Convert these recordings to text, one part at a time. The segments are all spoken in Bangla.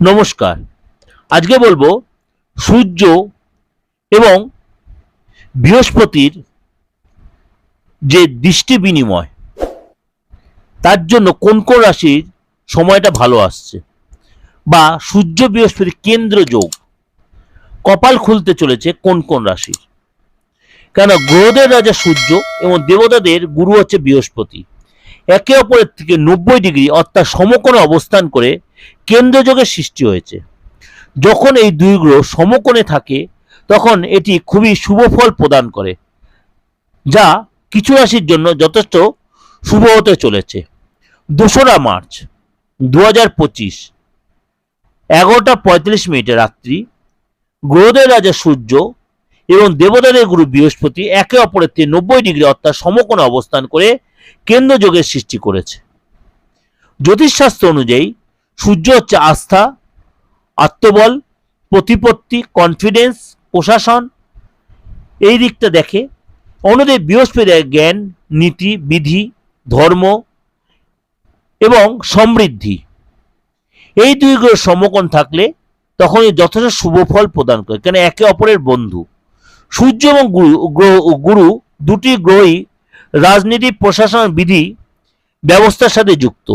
নমস্কার। আজকে বলব সূর্য এবং বৃহস্পতির যে দৃষ্টি বিনিময়, তার জন্য কোন কোন রাশির সময়টা ভালো আসছে বা সূর্য বৃহস্পতি কেন্দ্র যোগ কপাল খুলতে চলেছে কোন কোন রাশির? কেন গ্রহদের রাজা সূর্য এবং দেবতাদের গুরু হচ্ছে বৃহস্পতি। একে অপরের থেকে নব্বই ডিগ্রি, অর্থাৎ সমকোণে অবস্থান করে কেন্দ্রযোগের সৃষ্টি হয়েছে। যখন এই দুই গ্রহ সমকোণে থাকে, তখন এটি খুবই শুভ ফল প্রদান করে, যা কিছু রাশির জন্য যথেষ্ট শুভ হতে চলেছে। দোসরা মার্চ দু হাজার পঁচিশ, এগারোটা পঁয়তাল্লিশ মিনিটে রাত্রি, গ্রহদের রাজা সূর্য এবং দেবতাদের গুরু বৃহস্পতি একে অপরের থেকে নব্বই ডিগ্রি, অর্থাৎ সমকোণে অবস্থান করে কেন্দ্রযোগের সৃষ্টি করেছে। জ্যোতিষশাস্ত্র অনুযায়ী সূর্য হচ্ছে আস্থা, আত্মবল, প্রতিপত্তি কনফিডেন্স প্রশাসন। এই দিকটা দেখে অন্যদের বৃহস্পতি জ্ঞান, নীতি, বিধি, ধর্ম এবং সমৃদ্ধি। এই দুই গ্রহ সমকোণ থাকলে তখনই যথেষ্ট শুভ ফল প্রদান করে। কেন একে অপরের বন্ধু? সূর্য এবং গুরু গুরু দুটি গ্রহই রাজনীতি, প্রশাসন, বিধি, ব্যবস্থার সাথে যুক্ত।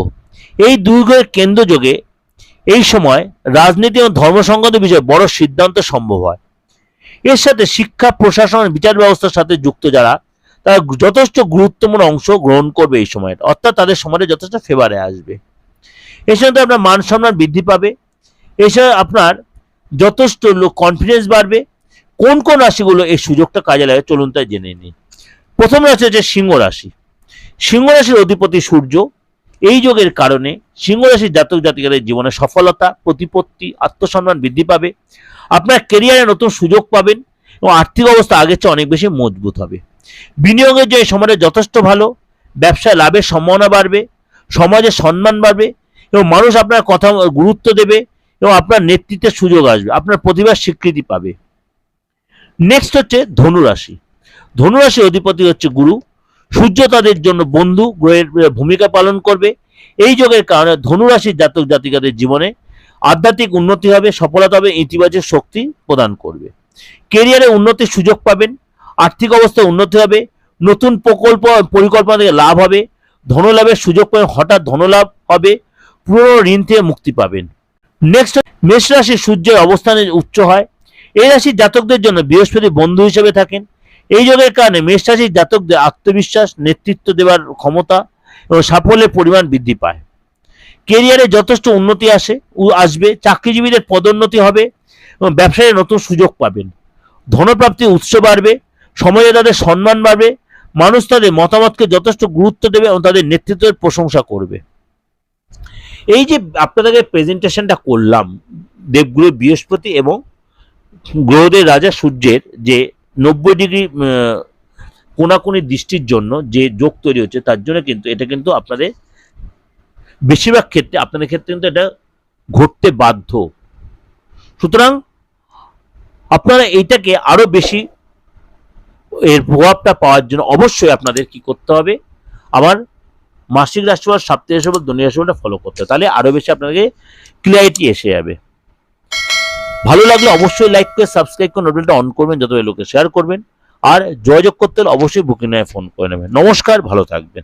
এই দুই গ্রহের কেন্দ্রযোগে এই সময় রাজনীতি এবং ধর্মসংগত বিষয়ে বড় সিদ্ধান্ত সম্ভব হয়। এর সাথে শিক্ষা, প্রশাসন, বিচার ব্যবস্থার সাথে যুক্ত যারা, তারা যথেষ্ট গুরুত্বপূর্ণ অংশ গ্রহণ করবে এই সময়টা অর্থাৎ তাদের সময়টা যথেষ্ট ফেভারে আসবে। এর সাথে আপনার মান সম্মান বৃদ্ধি পাবে। এছাড়া আপনার যথেষ্ট কনফিডেন্স বাড়বে। কোন কোন রাশিগুলো এই সুযোগটা কাজে লাগে চলুন তাই জেনে নিই। প্রথম রাশি হচ্ছে সিংহ রাশি। সিংহ রাশির অধিপতি সূর্য, এই যোগের কারণে সিংহ রাশির জাতক জাতিকাদের জীবনে সফলতা, প্রতিপত্তি, আত্মসম্মান বৃদ্ধি পাবে। আপনার কেরিয়ারে নতুন সুযোগ পাবেন এবং আর্থিক অবস্থা আগের চেয়ে অনেক বেশি মজবুত হবে। বিনিয়োগের যে সময়টা যথেষ্ট ভালো, ব্যবসায় লাভের সম্ভাবনা বাড়বে, সমাজে সম্মান বাড়বে এবং মানুষ আপনার কথা গুরুত্ব দেবে এবং আপনার নেতৃত্বের সুযোগ আসবে, আপনার প্রতিভার স্বীকৃতি পাবে। নেক্সট হচ্ছে ধনুরাশি ধনুরাশির অধিপতি হচ্ছে গুরু। সূর্য তাদের জন্য বন্ধু, গ্রহের ভূমিকা পালন করবে। এই যোগের কারণে ধনুরাশির জাতক জাতিকাদের জীবনে আধ্যাত্মিক উন্নতি হবে, সফলতা হবে, ইতিবাচক শক্তি প্রদান করবে। কেরিয়ারে উন্নতির সুযোগ পাবেন, আর্থিক অবস্থায় উন্নতি হবে, নতুন প্রকল্প পরিকল্পনা থেকে লাভ হবে, ধনলাভের সুযোগ পাবেন, হঠাৎ ধনলাভ হবে, পুরনো ঋণ থেকে মুক্তি পাবেন। নেক্সট মেষ রাশির সূর্যের অবস্থানে উচ্চ হয়। এই রাশির জাতকদের জন্য বৃহস্পতি বন্ধু হিসেবে থাকেন। এই যোগের কারণে মেষ রাশির জাতকদের আত্মবিশ্বাস, নেতৃত্ব দেওয়ার ক্ষমতা এবং সাফল্যের পরিমাণ বৃদ্ধি পায়। কেরিয়ারে যথেষ্ট উন্নতি আসে আসবে, চাকরিজীবীদের পদোন্নতি হবে এবং ব্যবসায় নতুন সুযোগ পাবেন। ধনপ্রাপ্তির উৎস বাড়বে সমাজে তাদের সম্মান বাড়বে, মানুষ তাদের মতামতকে যথেষ্ট গুরুত্ব দেবে এবং তাদের নেতৃত্বের প্রশংসা করবে। এই যে আপনাদেরকে প্রেজেন্টেশনটা করলাম, দেবগুরু বৃহস্পতি এবং গ্রহদের রাজা সূর্যের যে নব্বই ডিগ্রি কোনাকুনি দৃষ্টির জন্য যে যোগ তৈরি হচ্ছে তার জন্য কিন্তু এটা কিন্তু আপনাদের বেশিরভাগ ক্ষেত্রে, আপনাদের ক্ষেত্রে কিন্তু এটা ঘটতে বাধ্য। সুতরাং আপনারা এইটাকে আরও বেশি এর প্রভাবটা পাওয়ার জন্য অবশ্যই আপনাদের কি করতে হবে, আমার মাসিক রাশিফল, সাপ্তাহিক রাশিফল, দৈনিক রাশিফলটা ফলো করতে হবে। তাহলে আরও বেশি আপনাকে ক্লিয়ারিটি এসে যাবে। ভালো লাগলে অবশ্যই লাইক করে সাবস্ক্রাইব করে নোটবেলটা অন করবেন, যত লোকে শেয়ার করবেন। আর যোগাযোগ করতে হলে অবশ্যই বুকিং ফোন করে নেবেন। নমস্কার, ভালো থাকবেন।